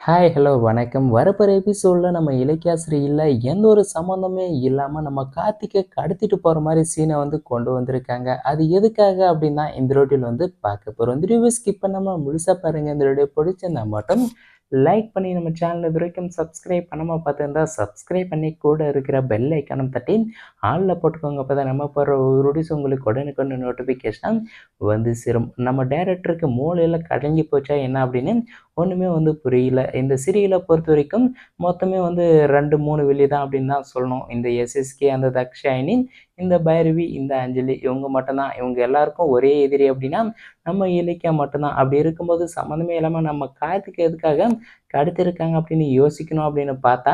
Hi hello வணக்கம். வரப்போகிற எபிசோடில் நம்ம இலக்கியாசிரியில் எந்த ஒரு சம்மந்தமே இல்லாமல் நம்ம கார்த்திகை கடத்திட்டு போகிற மாதிரி சீனை வந்து கொண்டு வந்திருக்காங்க. அது எதுக்காக அப்படின்னா இந்த ரோட்டில் வந்து பார்க்க போகிறோம் இந்த ரிவ்யூ ஸ்கிப் பண்ணாமல் முழுசாக பாருங்கள் இந்த ரோடியோ பிடிச்சிருந்தா மட்டும் லைக் பண்ணி நம்ம சேனலை வரைக்கும் சப்ஸ்கிரைப் பண்ணாமல் பார்த்துருந்தா சப்ஸ்கிரைப் பண்ணி கூட இருக்கிற பெல் ஐக்கானம் தட்டி ஆளில் போட்டுக்கோங்க. அப்போ தான் நம்ம போகிற ரூடிஸ் உங்களுக்கு உடனுக்குன்னு நோட்டிஃபிகேஷன் வந்து சேரும். நம்ம டேரக்டருக்கு மூளையில் கடைஞ்சி போச்சா என்ன அப்படின்னு ஒன்றுமே வந்து புரியல. இந்த சீரியலை பொறுத்த வரைக்கும் மொத்தமே வந்து ரெண்டு மூணு வெளி தான் அப்படின்னு தான் சொல்லணும். இந்த எஸ்எஸ்கே அந்த தக்ஷாயினின் இந்த பைரவி இந்த அஞ்சலி இவங்க மட்டும்தான். இவங்க எல்லாருக்கும் ஒரே எதிரி அப்படின்னா நம்ம இலக்கியா மட்டும்தான். அப்படி இருக்கும்போது சம்மந்தமே இல்லாமல் நம்ம காயத்துக்கு எதுக்காக கடத்திருக்காங்க அப்படின்னு யோசிக்கணும் அப்படின்னு பார்த்தா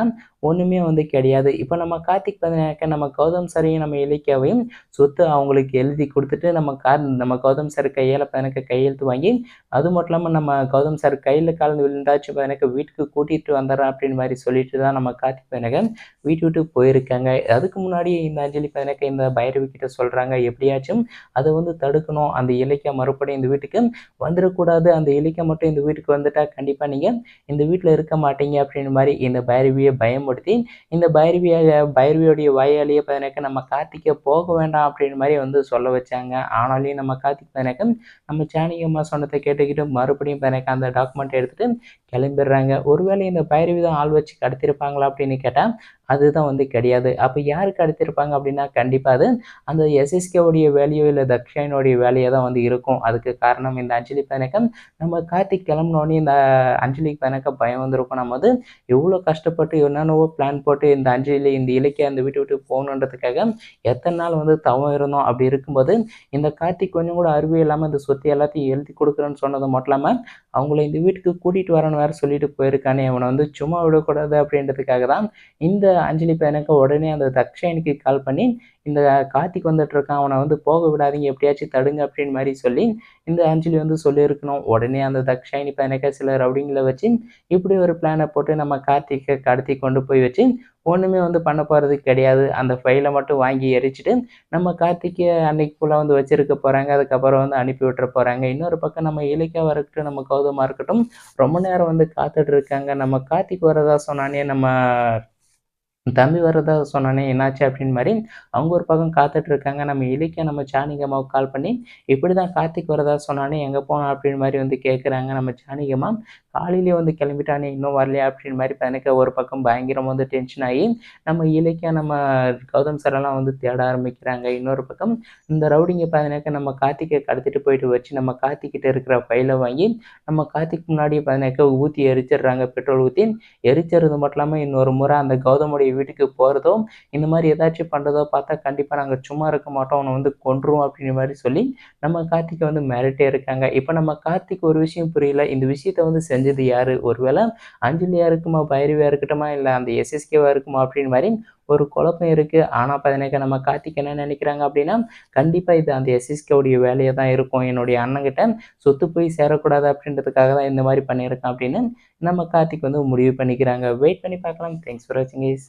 ஒன்றுமே வந்து கிடையாது. இப்போ நம்ம கார்த்திக் பார்த்தீங்கன்னாக்க நம்ம கௌதம் சாரையும் நம்ம இலக்கியாவையும் சொத்து அவங்களுக்கு எழுதி கொடுத்துட்டு நம்ம கார் நம்ம கௌதம் சார் கையால் பதினக்கு கையெழுத்து வாங்கி அது மட்டும் இல்லாமல் நம்ம கௌதம் சார் கையில் கலந்து விழுந்தாச்சு பதினக்கு வீட்டுக்கு கூட்டிகிட்டு வந்துடுறேன் அப்படின்னு மாதிரி சொல்லிட்டு தான் நம்ம கார்த்திக் பதினக்க வீட்டு விட்டு போயிருக்காங்க. அதுக்கு முன்னாடி இந்த அஞ்சலி பதினக்க இந்த பைரவி கிட்ட சொல்கிறாங்க எப்படியாச்சும் அதை வந்து தடுக்கணும். அந்த இலக்கியா மறுபடியும் இந்த வீட்டுக்கு வந்துடக்கூடாது. அந்த இலக்கியா மட்டும் இந்த வீட்டுக்கு வந்துட்டால் கண்டிப்பாக நீங்கள் இந்த வீட்டில் இருக்க மாட்டீங்க அப்படின்னு மாதிரி இந்த பைரவியை பயமுடுத்தி இந்த பைரவியை பைரவியோடைய வாயாலேயே பதினக்க நம்ம கார்த்திகை போக வேண்டாம் அப்படின்னு மாதிரி வந்து சொல்ல வச்சாங்க. ஆனாலையும் நம்ம கார்த்திக் பதினக்க நம்ம சாணிகம்மா சொன்னதை கேட்டுக்கிட்டு மறுபடியும் பதினக்க அந்த டாக்குமெண்ட் எடுத்துகிட்டு கிளம்பிடுறாங்க. ஒருவேளை இந்த பைரவி விதம் ஆள் வச்சு கடத்திருப்பாங்களா அப்படின்னு கேட்டால் அதுதான் வந்து கிடையாது. அப்போ யாருக்கு அடுத்திருப்பாங்க அப்படின்னா கண்டிப்பாக அது அந்த எஸ்எஸ்கேவுடைய வேலையோ இல்லை தக்ஷனுடைய வேலையோ தான் வந்து இருக்கும். அதுக்கு காரணம் இந்த அஞ்சலி பதனக்கம் நம்ம கார்த்திக் கிளம்பினோடனே இந்த அஞ்சலி பதனக்க பயம் வந்திருக்கும். நம்ம வந்து எவ்வளோ கஷ்டப்பட்டு என்னென்னவோ பிளான் போட்டு இந்த அஞ்சலி இந்த இலக்கிய அந்த வீட்டு விட்டு போகணுன்றதுக்காக எத்தனை நாள் வந்து தவம் இருந்தோம். அப்படி இருக்கும்போது இந்த கார்த்திக் கொஞ்சம் கூட அறிவு இல்லாமல் இந்த சொத்து எல்லாத்தையும் எழுதி கொடுக்குறேன்னு சொன்னது மட்டும் இல்லாமல் அவங்கள இந்த வீட்டுக்கு கூட்டிகிட்டு வரணும் வேறு சொல்லிட்டு போயிருக்கானே. அவனை வந்து சும்மா விடக்கூடாது அப்படின்றதுக்காக தான் இந்த அஞ்சலி பையனுக்கு உடனே அந்த தக்ஷனுக்கு கால் பண்ணி இந்த கார்த்திக் வந்துட்டு இருக்கான் அவனை வந்து போக விடாதீங்க எப்படியாச்சும் தடுங்க அப்படின்னு மாதிரி சொல்லி இந்த அஞ்சலி வந்து சொல்லியிருக்கணும். உடனே அந்த தக்ஷாயினி பையனுக்கு சில ரவுடிங்களை வச்சு இப்படி ஒரு பிளானை போட்டு நம்ம கார்த்திகை கடத்தி கொண்டு போய் வச்சு ஒன்றுமே வந்து பண்ண போகிறது கிடையாது. அந்த ஃபைலை மட்டும் வாங்கி எரிச்சிட்டு நம்ம கார்த்திகை அன்னைக்கு ஃபுல்லாக வந்து வச்சிருக்க போகிறாங்க அதுக்கப்புறம் வந்து அனுப்பி விட்டுற போகிறாங்க இன்னொரு பக்கம் நம்ம இலக்கியாவாக இருக்கட்டும் நம்ம கௌதமாக இருக்கட்டும் ரொம்ப நேரம் வந்து காத்துட்டு இருக்காங்க. நம்ம கார்த்திக் வரதா சொன்னானே நம்ம தம்பி வர்றதா சொன்னானே என்னாச்சு அப்படின்னு மாதிரி அவங்க ஒரு பக்கம் காத்துட்டு இருக்காங்க நம்ம இலக்கிய நம்ம சாணிகம்மாவுக்கு கால் பண்ணி இப்படி தான் கார்த்திக் வரதா சொன்னானே எங்கே போனோம் அப்படின்னு மாதிரி வந்து கேட்குறாங்க நம்ம சாணிகம்மா காலையிலேயே வந்து கிளம்பிட்டானே இன்னும் வரலையா அப்படின்னு மாதிரி எனக்கு ஒரு பக்கம் பயங்கரம் வந்து டென்ஷன் ஆகி நம்ம இலக்கிய நம்ம கௌதம் சாரெல்லாம் வந்து தேட ஆரம்பிக்கிறாங்க. இன்னொரு பக்கம் இந்த ரவுடிங்க பார்த்தீங்கன்னாக்க நம்ம கார்த்திகை கடத்திட்டு போயிட்டு வச்சு நம்ம கார்த்திக்கிட்ட இருக்கிற ஃபைலை வாங்கி நம்ம கார்த்திக் முன்னாடி பார்த்தீங்கன்னாக்க ஊற்றி எரிச்சிடுறாங்க பெட்ரோல் ஊற்றி எரிச்சறது மட்டும் இல்லாமல் இன்னொரு முறை அந்த கௌதமுடைய வீட்டுக்கு போகிறதோ இந்த மாதிரி ஏதாச்சும் பண்ணுறதோ பார்த்தா கண்டிப்பாக நாங்கள் சும்மா இருக்க மாட்டோம் அவனை வந்து கொன்றுவோம் அப்படின்ற மாதிரி சொல்லி நம்ம கார்த்திகை வந்து மிரட்டே இருக்காங்க. இப்போ நம்ம கார்த்திக் ஒரு விஷயம் புரியல இந்த விஷயத்த வந்து செஞ்சு செஞ்சது யார்? ஒருவேளை அஞ்சலியாக இருக்குமா பைரவியாக இருக்கட்டுமா இல்லை அந்த எஸ்எஸ்கேவாக இருக்குமா அப்படின்னு மாதிரி ஒரு குழப்பம் இருக்குது ஆனால் பதினேக்க நம்ம கார்த்திக் என்ன நினைக்கிறாங்க அப்படின்னா கண்டிப்பாக இது அந்த எஸ்எஸ்கேவுடைய வேலையாக தான் இருக்கும். என்னுடைய அண்ணங்கிட்ட சொத்து போய் சேரக்கூடாது அப்படின்றதுக்காக தான் இந்த மாதிரி பண்ணியிருக்கேன் அப்படின்னு நம்ம கார்த்திக் வந்து முடிவு பண்ணிக்கிறாங்க. வெயிட் பண்ணி பார்க்கலாம். தேங்க்ஸ் ஃபார் வாட்சிங் இஸ்